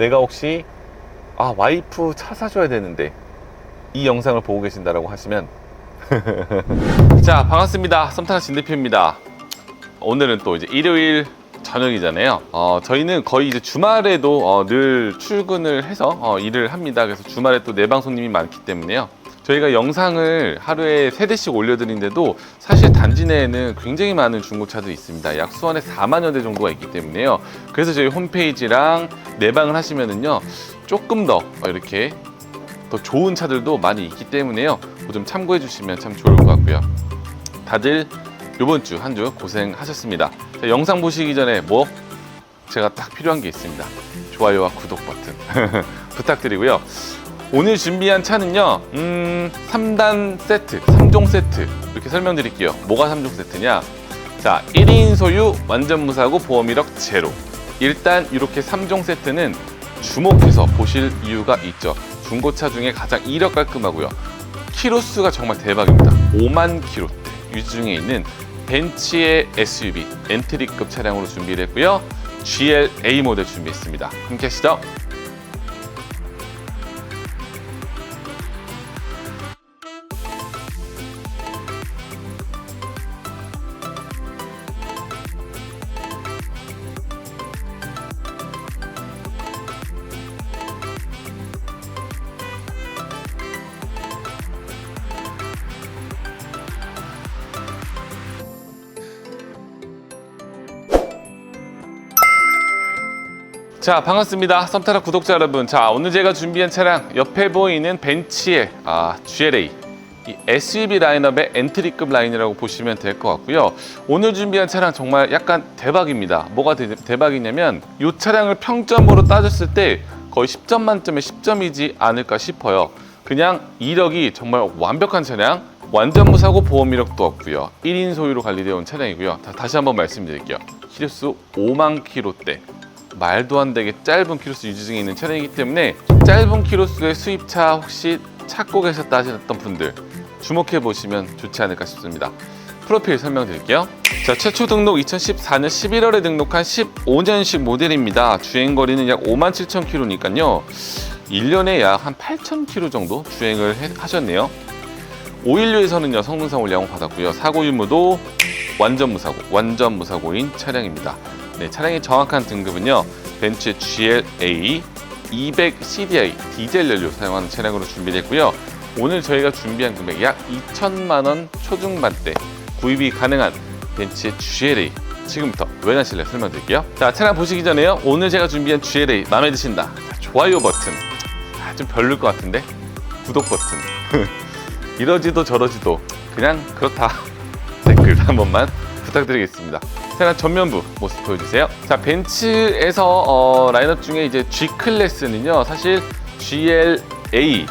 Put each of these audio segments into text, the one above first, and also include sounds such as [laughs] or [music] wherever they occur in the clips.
내가 혹시 아 와이프 차 사줘야 되는데 이 영상을 보고 계신다라고 하시면 [laughs] 자 반갑습니다. 썸타나 진 대표입니다. 오늘은 또 이제 일요일 저녁이잖아요. 어, 저희는 거의 이제 주말에도 어, 늘 출근을 해서 어, 일을 합니다. 그래서 주말에 또 내방 손님이 많기 때문에요 저희가 영상을 하루에 세대씩 올려드리는데도 사실 단지 내에는 굉장히 많은 중고차들이 있습니다. 약 수원에 4만여 대 정도가 있기 때문에요. 그래서 저희 홈페이지랑 내방을 하시면은요, 조금 더 이렇게 더 좋은 차들도 많이 있기 때문에요. 좀 참고해 주시면 참 좋을 것 같고요. 다들 이번 주 한 주 고생하셨습니다. 자, 영상 보시기 전에 뭐 제가 딱 필요한 게 있습니다. 좋아요와 구독 버튼 [laughs] 부탁드리고요. 오늘 준비한 차는요, 음, 3단 세트, 3종 세트. 이렇게 설명드릴게요. 뭐가 3종 세트냐? 자, 1인 소유, 완전 무사고 보험 1억 제로. 일단 이렇게 3종 세트는 주목해서 보실 이유가 있죠. 중고차 중에 가장 이력 깔끔하고요. 키로수가 정말 대박입니다. 5만 키로대. 유지 중에 있는 벤츠의 SUV, 엔트리급 차량으로 준비를 했고요. GLA 모델 준비했습니다. 함께 하시죠. 자 반갑습니다. 썸타라 구독자 여러분. 자 오늘 제가 준비한 차량 옆에 보이는 벤츠의 아, GLA 이 SUV 라인업의 엔트리급 라인이라고 보시면 될 것 같고요. 오늘 준비한 차량 정말 약간 대박입니다. 뭐가 대, 대박이냐면 이 차량을 평점으로 따졌을 때 거의 10점 만점에 10점이지 않을까 싶어요. 그냥 이력이 정말 완벽한 차량 완전 무사고 보험 이력도 없고요. 1인 소유로 관리되어 온 차량이고요. 자, 다시 한번 말씀드릴게요. 키로수 5만 킬로대 말도 안 되게 짧은 키로수 유지 중에 있는 차량이기 때문에 짧은 키로수의 수입차 혹시 찾고 계셨다 하셨던 분들 주목해 보시면 좋지 않을까 싶습니다. 프로필 설명드릴게요. 자, 최초 등록 2014년 11월에 등록한 15년식 모델입니다. 주행 거리는 약 5만 7천 킬로니까요. 1년에 약 한 8천 킬로 정도 주행을 해- 하셨네요. 516에서는요 성능상 올량을 받았고요. 사고 유무도 완전 무사고, 완전 무사고인 차량입니다. 네, 차량의 정확한 등급은요. 벤츠 GLA 200 CDI 디젤 연료 사용하는 차량으로 준비됐고요. 오늘 저희가 준비한 금액 약 2천만 원 초중반대 구입이 가능한 벤츠 GLA 지금부터 외관실내 설명드릴게요. 자, 차량 보시기 전에요. 오늘 제가 준비한 GLA 마음에 드신다. 자, 좋아요 버튼. 아, 좀 별로일 것 같은데 구독 버튼. [laughs] 이러지도 저러지도 그냥 그렇다. [laughs] 댓글 한 번만 부탁드리겠습니다. 차량 전면부 모습 보여주세요. 자, 벤츠에서 어, 라인업 중에 이제 G 클래스는요, 사실 GLA,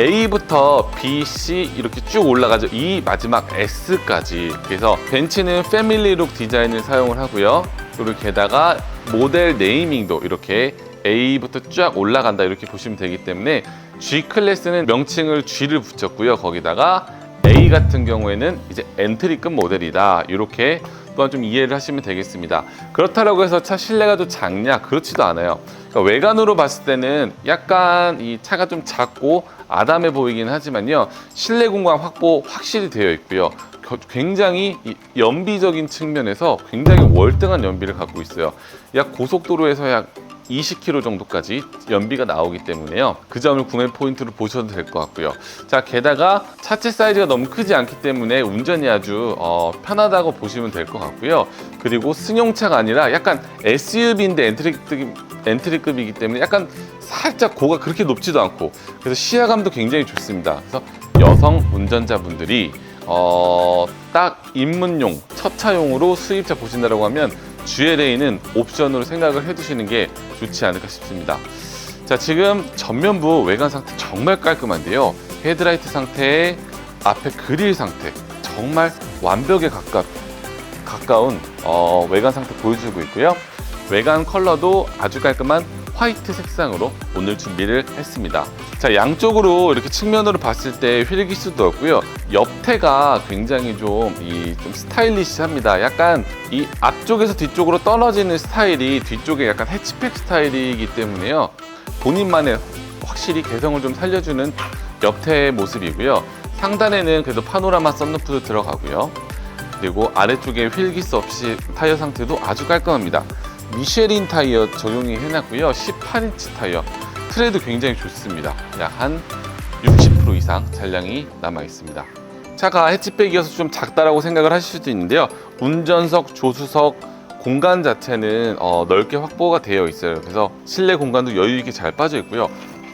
A부터 B, C 이렇게 쭉 올라가죠. 이 마지막 S까지. 그래서 벤츠는 패밀리룩 디자인을 사용을 하고요. 그리고 게다가 모델 네이밍도 이렇게 A부터 쫙 올라간다 이렇게 보시면 되기 때문에 G 클래스는 명칭을 G를 붙였고요. 거기다가 A 같은 경우에는 이제 엔트리급 모델이다. 이렇게 또한 좀 이해를 하시면 되겠습니다. 그렇다고 해서 차 실내가 좀 작냐? 그렇지도 않아요. 그러니까 외관으로 봤을 때는 약간 이 차가 좀 작고 아담해 보이긴 하지만요. 실내 공간 확보 확실히 되어 있고요. 겨- 굉장히 이 연비적인 측면에서 굉장히 월등한 연비를 갖고 있어요. 약 고속도로에서 약 20km 정도까지 연비가 나오기 때문에요. 그 점을 구매 포인트로 보셔도 될 것 같고요. 자, 게다가 차체 사이즈가 너무 크지 않기 때문에 운전이 아주 어, 편하다고 보시면 될 것 같고요. 그리고 승용차가 아니라 약간 SUV인데 엔트리급, 엔트리급이기 때문에 약간 살짝 고가 그렇게 높지도 않고 그래서 시야감도 굉장히 좋습니다. 그래서 여성 운전자분들이 어, 딱 입문용, 첫 차용으로 수입차 보신다고 하면 GLA는 옵션으로 생각을 해두시는 게 좋지 않을까 싶습니다. 자, 지금 전면부 외관 상태 정말 깔끔한데요. 헤드라이트 상태에 앞에 그릴 상태 정말 완벽에 가깝, 가까운 어, 외관 상태 보여주고 있고요. 외관 컬러도 아주 깔끔한 화이트 색상으로 오늘 준비를 했습니다. 자, 양쪽으로 이렇게 측면으로 봤을 때 휠기수도 없고요. 옆태가 굉장히 좀, 이, 좀 스타일리시합니다. 약간 이 앞쪽에서 뒤쪽으로 떨어지는 스타일이 뒤쪽에 약간 해치백 스타일이기 때문에요. 본인만의 확실히 개성을 좀 살려주는 옆태의 모습이고요. 상단에는 그래도 파노라마 썬루프도 들어가고요. 그리고 아래쪽에 휠기스 없이 타이어 상태도 아주 깔끔합니다. 미쉐린 타이어 적용이 해놨고요. 18인치 타이어. 트레도 굉장히 좋습니다. 약 한 60% 이상 잔량이 남아 있습니다. 차가 해치백이어서 좀 작다라고 생각을 하실 수도 있는데요. 운전석, 조수석 공간 자체는 어, 넓게 확보가 되어 있어요. 그래서 실내 공간도 여유 있게 잘 빠져 있고요.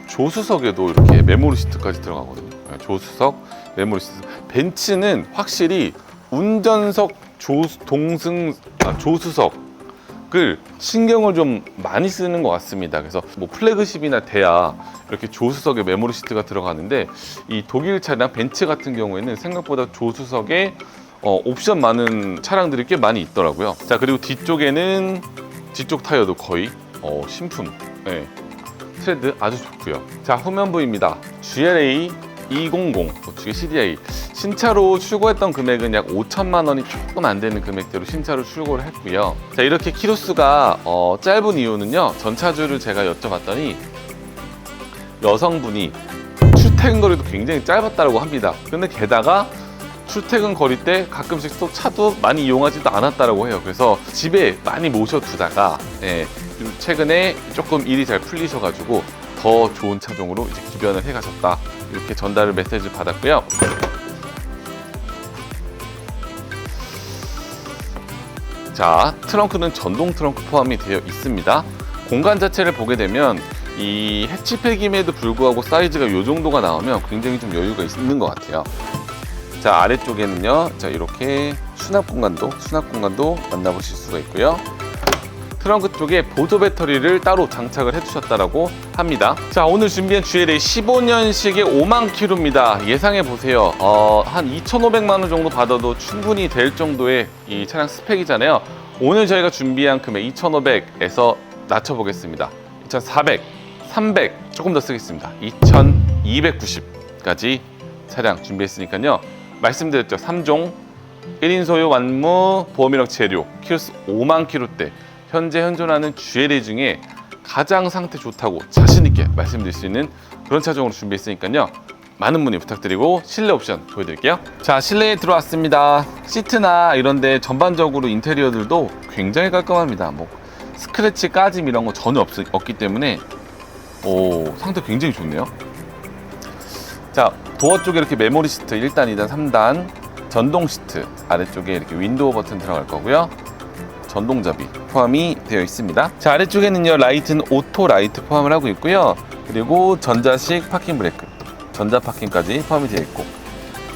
조수석에도 이렇게 메모리 시트까지 들어가거든요. 네, 조수석, 메모리 시트. 벤츠는 확실히 운전석, 조 동승, 아, 조수석 을 신경을 좀 많이 쓰는 것 같습니다. 그래서 뭐 플래그십이나 대야 이렇게 조수석에 메모리 시트가 들어가는데 이 독일 차량 벤츠 같은 경우에는 생각보다 조수석에 어, 옵션 많은 차량들이 꽤 많이 있더라고요. 자 그리고 뒤쪽에는 뒤쪽 타이어도 거의 어, 신품. 네. 트레드 아주 좋고요. 자 후면부입니다. GLA 200 우측에 CDI 신차로 출고했던 금액은 약 5천만 원이 조금 안 되는 금액대로 신차로 출고를 했고요. 자 이렇게 키로수가 어, 짧은 이유는요. 전차주를 제가 여쭤봤더니 여성분이 출퇴근 거리도 굉장히 짧았다고 합니다. 근데 게다가 출퇴근 거리 때 가끔씩 또 차도 많이 이용하지도 않았다고 해요. 그래서 집에 많이 모셔두다가 예, 좀 최근에 조금 일이 잘 풀리셔가지고 더 좋은 차종으로 이제 기변을 해가셨다 이렇게 전달을 메시지를 받았고요. 자 트렁크는 전동 트렁크 포함이 되어 있습니다. 공간 자체를 보게 되면 이 해치팩임에도 불구하고 사이즈가 이 정도가 나오면 굉장히 좀 여유가 있는 것 같아요. 자 아래쪽에는요 자 이렇게 수납 공간도 수납 공간도 만나보실 수가 있고요 트렁크 쪽에 보조 배터리를 따로 장착을 해주셨다라고 합니다. 자 오늘 준비한 GLA 15년식의 5만 킬로입니다. 예상해 보세요. 어, 한 2,500만 원 정도 받아도 충분히 될 정도의 이 차량 스펙이잖아요. 오늘 저희가 준비한 금액 2,500에서 낮춰보겠습니다. 2,400 300 조금 더 쓰겠습니다. 2,290까지 차량 준비했으니까요. 말씀드렸죠. 3종 1인 소유 완무 보험이력 재료 키로수 5만 킬로대 현재 현존하는 GLA 중에 가장 상태 좋다고 자신 있게 말씀드릴 수 있는 그런 차종으로 준비했으니까요. 많은 문의 부탁드리고 실내 옵션 보여드릴게요. 자 실내에 들어왔습니다. 시트나 이런데 전반적으로 인테리어들도 굉장히 깔끔합니다. 뭐 스크래치 까짐 이런 거 전혀 없, 없기 때문에 오 상태 굉장히 좋네요. 자 도어 쪽에 이렇게 메모리 시트 1단, 2단, 3단 전동 시트 아래쪽에 이렇게 윈도우 버튼 들어갈 거고요 전동잡이 포함이 되어 있습니다. 자 아래쪽에는요 라이트는 오토 라이트 포함을 하고 있고요. 그리고 전자식 파킹 브레이크 전자 파킹까지 포함이 되어 있고.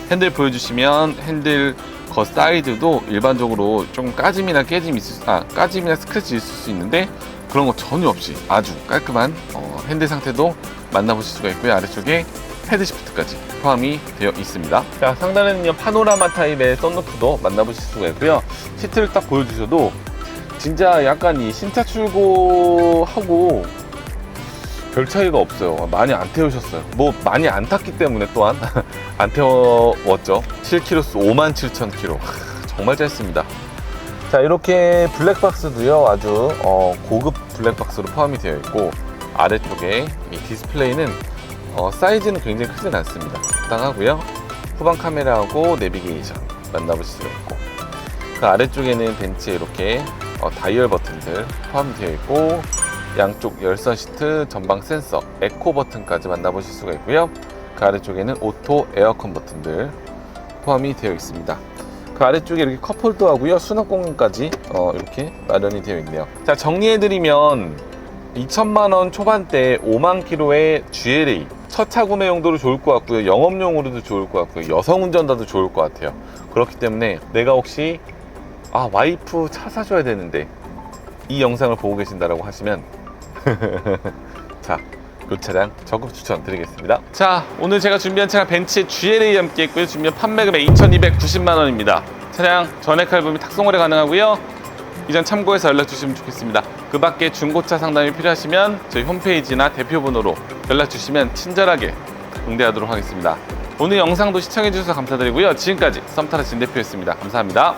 핸들 보여주시면 핸들 거 사이드도 일반적으로 좀 까짐이나 깨짐 있을 수, 아 까짐이나 스크래치 있을 수 있는데 그런 거 전혀 없이 아주 깔끔한 어, 핸들 상태도 만나보실 수가 있고요. 아래쪽에 헤드 시프트까지 포함이 되어 있습니다. 자, 상단에는요, 파노라마 타입의 썬루프도 만나보실 수가 있고요. 시트를 딱 보여주셔도 진짜 약간 이 신차 출고하고 별 차이가 없어요. 많이 안 태우셨어요. 뭐 많이 안 탔기 때문에 또한 [laughs] 안 태웠죠. 7km 5만 7천 km. 정말 짧습니다. 자, 이렇게 블랙박스도요, 아주 어, 고급 블랙박스로 포함이 되어 있고 아래쪽에 이 디스플레이는 어, 사이즈는 굉장히 크진 않습니다. 적당하고요. 후방 카메라하고 내비게이션 만나보실 수가 있고 그 아래쪽에는 벤츠에 이렇게 어, 다이얼 버튼들 포함되어 있고 양쪽 열선 시트, 전방 센서, 에코 버튼까지 만나보실 수가 있고요. 그 아래쪽에는 오토 에어컨 버튼들 포함이 되어 있습니다. 그 아래쪽에 이렇게 컵홀더 하고요. 수납 공간까지 어, 이렇게 마련이 되어 있네요. 자, 정리해드리면 2천만 원 초반대 5만 킬로의 GLA 첫 차 구매 용도로 좋을 것 같고요. 영업용으로도 좋을 것 같고요. 여성 운전자도 좋을 것 같아요. 그렇기 때문에 내가 혹시 아 와이프 차 사줘야 되는데 이 영상을 보고 계신다라고 하시면 [laughs] 자, 이 차량 적극 추천드리겠습니다. 자, 오늘 제가 준비한 차량 벤츠 GLA 함께 있고요. 준비한 판매 금액 2,290만 원입니다. 차량 전액 할부미 탁송 거래 가능하고요. 이전 참고해서 연락 주시면 좋겠습니다. 그 밖에 중고차 상담이 필요하시면 저희 홈페이지나 대표 번호로 연락 주시면 친절하게 응대하도록 하겠습니다. 오늘 영상도 시청해 주셔서 감사드리고요. 지금까지 썸타라 진 대표였습니다. 감사합니다.